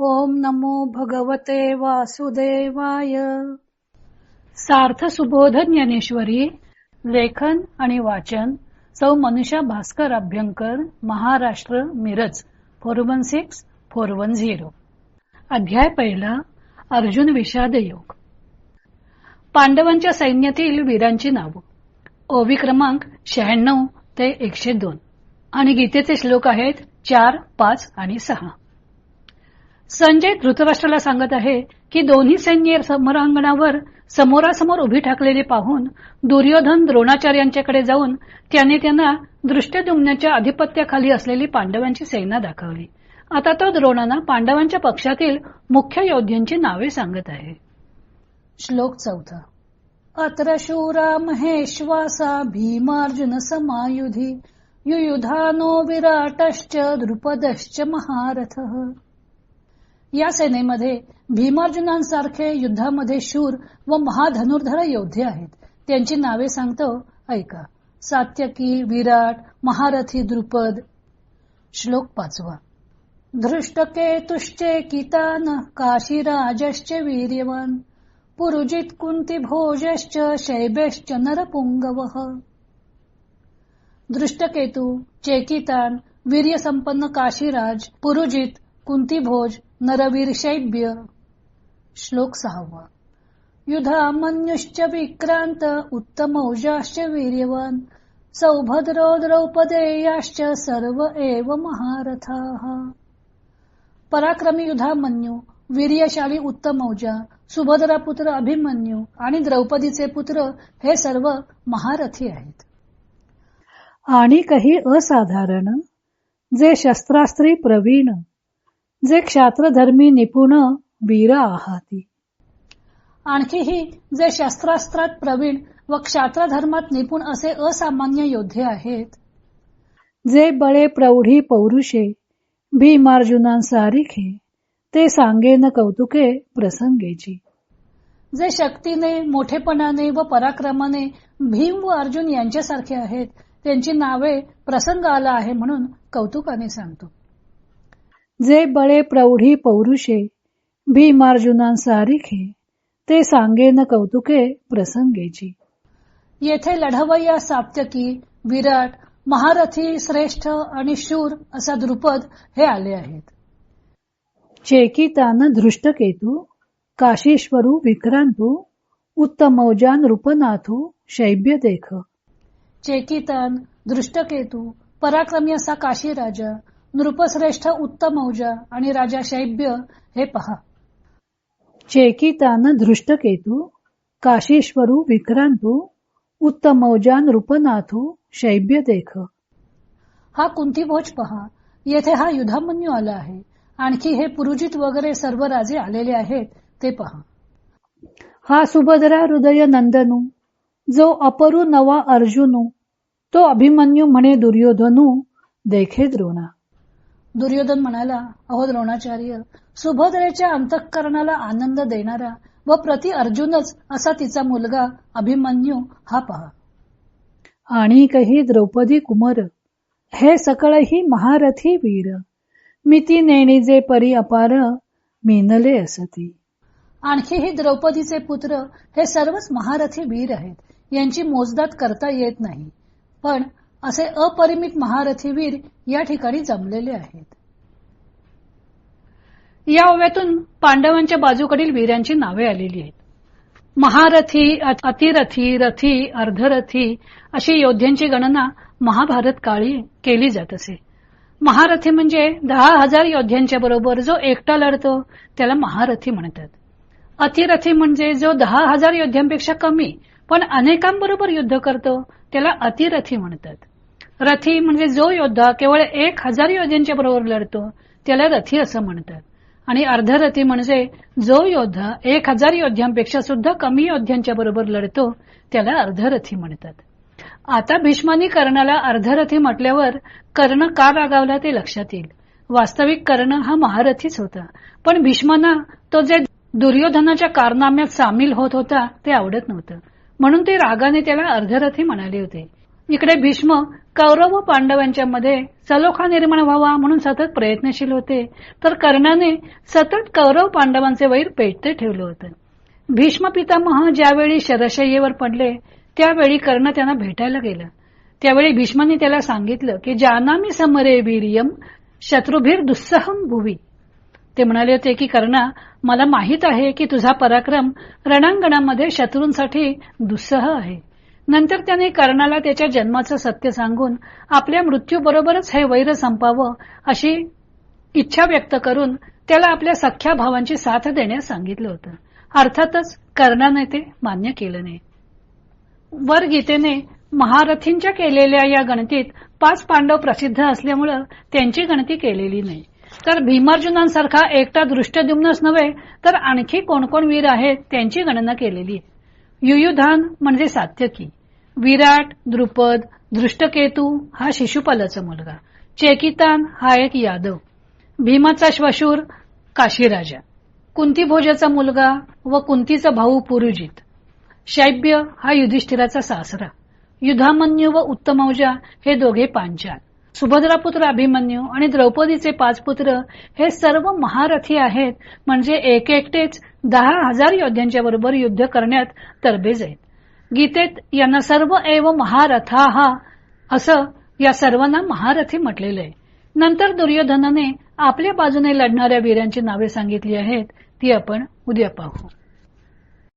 ओम नमो भगवते वासुदेवाय. सार्थ सुबोध ज्ञानेश्वरी लेखन आणि वाचन Sau Manusha Bhaskar Abhyankar Maharashtra Miraj four one six four one zero. अध्याय पहिला अर्जुन विषाद योग पांडवांच्या सैन्यातील वीरांची नावं. ओवी क्रमांक शहाण्णव ते एकशे दोन. आणि गीतेचे श्लोक आहेत चार पाच आणि सहा. संजय धृतराष्ट्राला सांगत आहे की दोन्ही सैन्य समरांगणावर समोरासमोर उभी ठाकलेली पाहून दुर्योधन द्रोणाचार्यांच्याकडे जाऊन त्याने त्यांना दृष्टदुम्नाच्या अधिपत्याखाली असलेली पांडवांची सेना दाखवली. आता तो द्रोणांना पांडवांच्या पक्षातील मुख्य योद्ध्यांची नावे सांगत आहे. श्लोक चौथा. अत्र शूरा महेश्वासा भीमार्जुन समायुधी युयुधानो विराटश्च द्रुपदश्च महारथ। या सेनेमध्ये भीमार्जुनांसारखे युद्धामध्ये शूर व महाधनुर्धर योद्धे आहेत. त्यांची नावे सांगतो ऐका. सात्यकी विराट महारथी द्रुपद. श्लोक पाचवा. धृष्टके धृष्टकेतुश्चे कितान काशीराजश्च वीर्यवन. पुरुजित कुंती भोजश्च शैबेश्च नरपुंगव. दृष्टकेतू चेकितान वीर्यसंपन्न काशीराज पुरुजित कुंतीभोज नरवीर शैब्य. श्लोक सहावा. युधामन्युश्च विक्रांत उत्तमौजाश्च वीर्यवान. सौभद्रो द्रौपदेयाश्च सर्व एव महारथा. पराक्रमी युधामन्यू वीर्यशाली उत्तमौजा सुभद्रा पुत्र अभिमन्यू आणि द्रौपदीचे पुत्र हे सर्व महारथी आहेत. आणि काही असाधारण. जे शस्त्रास्त्री प्रवीण जे क्षात्रधर्मी निपुण वीर आहाती. आणखीही जे शस्त्रास्त्रात प्रवीण व क्षात्रधर्मात निपुण असे असामान्य योद्धे आहेत जे बळे प्रौढी पौरुषे भीमार्जुनांसारिखे ते सांगेन कौतुके प्रसंगेची. जे शक्तीने मोठेपणाने व पराक्रमाने भीम व अर्जुन यांच्यासारखे आहेत त्यांची नावे प्रसंग आला आहे म्हणून कौतुकाने सांगतो. जे बळे प्रौढी पौरुषे भीमार्जुनांसारिखे ते सांगेन कौतुके प्रसंगेची. येथे लढवय्या साप्तकी विराट महारथी श्रेष्ठ आणि शूर असा द्रुपद हे आले आहेत. चेकितान धृष्टकेतू काशीश्वरू विक्रांतू उत्तमौजान रूपनाथू शैब्य देख. चेकितान दृष्टकेतू पराक्रमी असा काशी राजा नृपश्रेष्ठ उत्तमौजा आणि राजा शैब्य हे पहा. चेकितान धृष्टकेतू काशीश्वरू विक्रांतू उत्तमौजा नृपनाथू शैब्य देख. हा कुंतीभोज पहा. येथे हा युधामन्यू आला आहे. आणखी हे पुरुजित वगैरे सर्व राजे आलेले आहेत ते पहा. हा सुभद्रा हृदय नंदनू जो अपरू नवा अर्जुनू तो अभिमन्यू म्हणे दुर्योधनू देखे द्रोणा. दुर्योधन म्हणाला अहो द्रोणाचार्य सुभद्रेच्या अंतःकरणाला आनंद देणारा व प्रति अर्जुनच असा तिचा मुलगा अभिमन्यू हा पहा. आणि कही द्रौपदी कुमार हे सकळही महारथी वीर मिती नेणीजे परी अपार मिनले असती. आणखीही द्रौपदीचे पुत्र हे सर्वच महारथी वीर आहेत यांची मोजदात करता येत नाही. पण असे अपरिमित महारथीवीर या ठिकाणी जमलेले आहेत. या ओव्यातून पांडवांच्या बाजूकडील वीरांची नावे आलेली आहेत. महारथी अतिरथी रथी अर्धरथी अशी योद्ध्यांची गणना महाभारत काळी केली जात असे. महारथी म्हणजे दहा हजार योद्ध्यांच्या बरोबर जो एकटा लढतो त्याला महारथी म्हणतात. अतिरथी म्हणजे जो दहा हजार योद्ध्यांपेक्षा कमी पण अनेकांबरोबर युद्ध करतो त्याला अतिरथी म्हणतात. रथी म्हणजे जो योद्धा केवळ एक हजार योद्ध्यांच्या बरोबर लढतो त्याला रथी असं म्हणतात. आणि अर्धरथी म्हणजे जो योद्धा एक हजार योद्ध्यांपेक्षा सुद्धा कमी योद्ध्यांच्या बरोबर लढतो त्याला अर्धरथी म्हणतात. आता भीष्मानी कर्णाला अर्धरथी म्हटल्यावर कर्ण का रागावला ते लक्षात येईल. वास्तविक कर्ण हा महारथीच होता पण भीष्माना तो जे दुर्योधनाच्या कारनाम्यात सामील होत होता ते आवडत नव्हतं. म्हणून ते रागाने त्याला अर्धरथी म्हणाले होते. इकडे भीष्म कौरव व पांडवांच्या मध्ये सलोखा निर्माण व्हावा म्हणून सतत प्रयत्नशील होते. तर कर्णाने सतत कौरव पांडवांचे वैर पेटते ठेवलं होतं. भीष्म पितामह ज्यावेळी शरशय्येवर पडले त्यावेळी कर्ण त्यांना भेटायला गेला. त्यावेळी भीष्माने त्याला सांगितलं की जानामी समरे वीर्यम शत्रुभीर दुस्सहम भुवी. ते म्हणाले होते की कर्णा मला माहीत आहे की तुझा पराक्रम रणांगणामध्ये शत्रूंसाठी दुस्सह आहे. नंतर त्याने कर्णाला त्याच्या जन्माचं सत्य सांगून आपल्या मृत्यूबरोबरच हे वैर संपावं अशी इच्छा व्यक्त करून त्याला आपल्या सख्या भावांची साथ देण्यास सांगितलं होतं. अर्थातच कर्णाने ते मान्य केलं नाही. वर गीतेने महारथींच्या केलेल्या या गणतीत पाच पांडव प्रसिद्ध असल्यामुळं त्यांची गणती केलेली नाही. तर भीमार्जुनांसारखा एकटा दृष्टद्युम्नच नव्हे तर आणखी कोण कोण वीर आहेत त्यांची गणना केलेली युयुधान म्हणजे सात्यकी. विराट द्रुपद दृष्टकेतू हा शिशुपालाचा मुलगा. चेकितान हा एक यादव. भीमाचा श्वशूर काशीराजा. कुंतीभोजाचा मुलगा व कुंतीचा भाऊ पुरुजित. शैब्य हा युधिष्ठिराचा सासरा. युधामन्यू व उत्तमौजा हे दोघे पांचाल. सुभद्रापुत्र अभिमन्यू आणि द्रौपदीचे पाच पुत्र हे सर्व महारथी आहेत म्हणजे एक एकटेच दहा हजार योद्ध्यांच्या बरोबर युद्ध करण्यात तरबेज आहेत. गीतेत यांना सर्व एव महारथा हा असं या सर्वांना महारथी म्हटलेलं आहे. नंतर दुर्योधनाने आपल्या बाजूने लढणाऱ्या वीरांची नावे सांगितली आहेत ती आपण उद्या पाहू.